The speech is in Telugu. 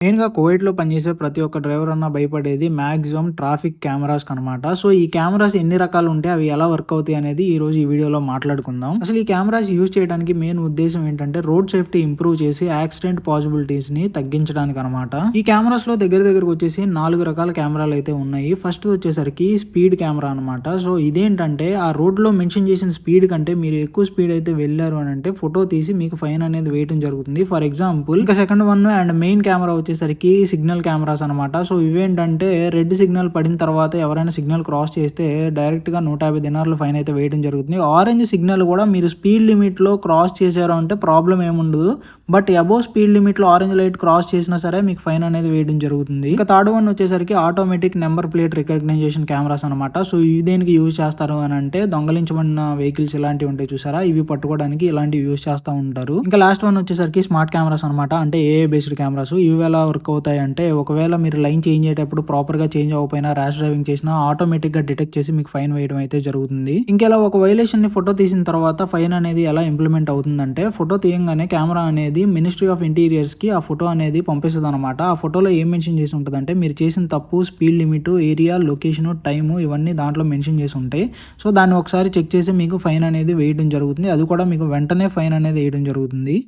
మెయిన్‌గా కోవిడ్లో పనిచేసే ప్రతి ఒక్క డ్రైవర్ అన్నా భయపడేది మాక్సిమం ట్రాఫిక్ కెమెరాస్ అనమాట. సో, ఈ కెమెరాస్ ఎన్ని రకాలు ఉంటాయి? అవి ఎలా వర్క్ అవుతాయి అనేది ఈరోజు ఈ వీడియోలో మాట్లాడుకుందాం. అసలు ఈ కెమెరాస్ యూజ్ చేయడానికి మెయిన్ ఉద్దేశం ఏంటంటే రోడ్ సేఫ్టీ ఇంప్రూవ్ చేసి యాక్సిడెంట్ పాసిబిలిటీస్ని తగ్గించడానికి అనమాట. ఈ కెమెరాస్లో దగ్గర దగ్గరకు వచ్చేసి నాలుగు రకాల కెమెరాలు అయితే ఉన్నాయి. ఫస్ట్ వచ్చేసరికి స్పీడ్ కెమెరా అనమాట. సో, ఇదేంటంటే ఆ రోడ్లో మెన్షన్ చేసిన స్పీడ్ కంటే మీరు ఎక్కువ స్పీడ్ అయితే వెళ్ళారు అంటే ఫోటో తీసి మీకు ఫైన్ అనేది వేయడం జరుగుతుంది. ఫర్ ఎగ్జాంపుల్ ఇంకా second one and main camera వచ్చి వచ్చేసరికి సిగ్నల్ కెమెరాస్ అనమాట. సో, ఇవేంటంటే రెడ్ సిగ్నల్ పడిన తర్వాత ఎవరైనా సిగ్నల్ క్రాస్ చేస్తే డైరెక్ట్‌గా 150 దినార్లు ఫైన్ అయితే వేయడం జరుగుతుంది. ఆరెంజ్ సిగ్నల్ కూడా మీరు స్పీడ్ లిమిట్‌లో క్రాస్ చేశారు అంటే ప్రాబ్లం ఏముండదు. బట్ అబోవ్ స్పీడ్ లిమిట్‌లో ఆరెంజ్ లైట్ క్రాస్ చేసినా సరే మీకు ఫైన్ అనేది వేయడం జరుగుతుంది. ఇంకా థర్డ్ వన్ వచ్చేసరికి automatic number plate recognition cameras అనమాట. సో, ఇవి దేనికి యూజ్ చేస్తారు అని అంటే దొంగలించబడిన వెహికల్స్ ఇలాంటివి ఉంటాయి చూసారా? ఇవి పట్టుకోవడానికి ఇలాంటివి యూజ్ చేస్తా ఉంటారు. ఇంకా లాస్ట్ వన్ వచ్చేసరికి స్మార్ట్ కెమెరాస్ అనమాట. అంటే ఏఐ బేస్డ్ కెమెరాస్. ఇవి ఎలా వర్క్ అవుతాయి అంటే ఒకవేళ మీరు లైన్ చేంజ్ అయ్యేటప్పుడు ప్రాపర్‌గా చేంజ్ అవ్వకపోయినా ర్యాష్ డ్రైవింగ్ చేసినా ఆటోమేటిక్‌గా డిటెక్ట్ చేసి మీకు ఫైన్ వేయడం అయితే జరుగుతుంది. ఇంకెలా ఒక వైలేషన్‌ని ఫోటో తీసిన తర్వాత ఫైన్ అనేది ఎలా ఇంప్లిమెంట్ అవుతుందంటే ఫోటో తీయంగానే కెమెరా అనేది మినిస్ట్రీ ఆఫ్ ఇంటీరియర్స్‌కి ఆ ఫోటో అనేది పంపిస్తుంది అనమాట ఆ ఫోటోలో ఏం మెన్షన్ చేసి ఉంటుందంటే మీరు చేసిన తప్పు, speed limit, area, location, time ఇవన్నీ దాంట్లో మెన్షన్ చేసి ఉంటాయి. సో, దాన్ని ఒకసారి చెక్ చేసి మీకు ఫైన్ అనేది వేయడం జరుగుతుంది. అది కూడా మీకు వెంటనే ఫైన్ అనేది వేయడం జరుగుతుంది.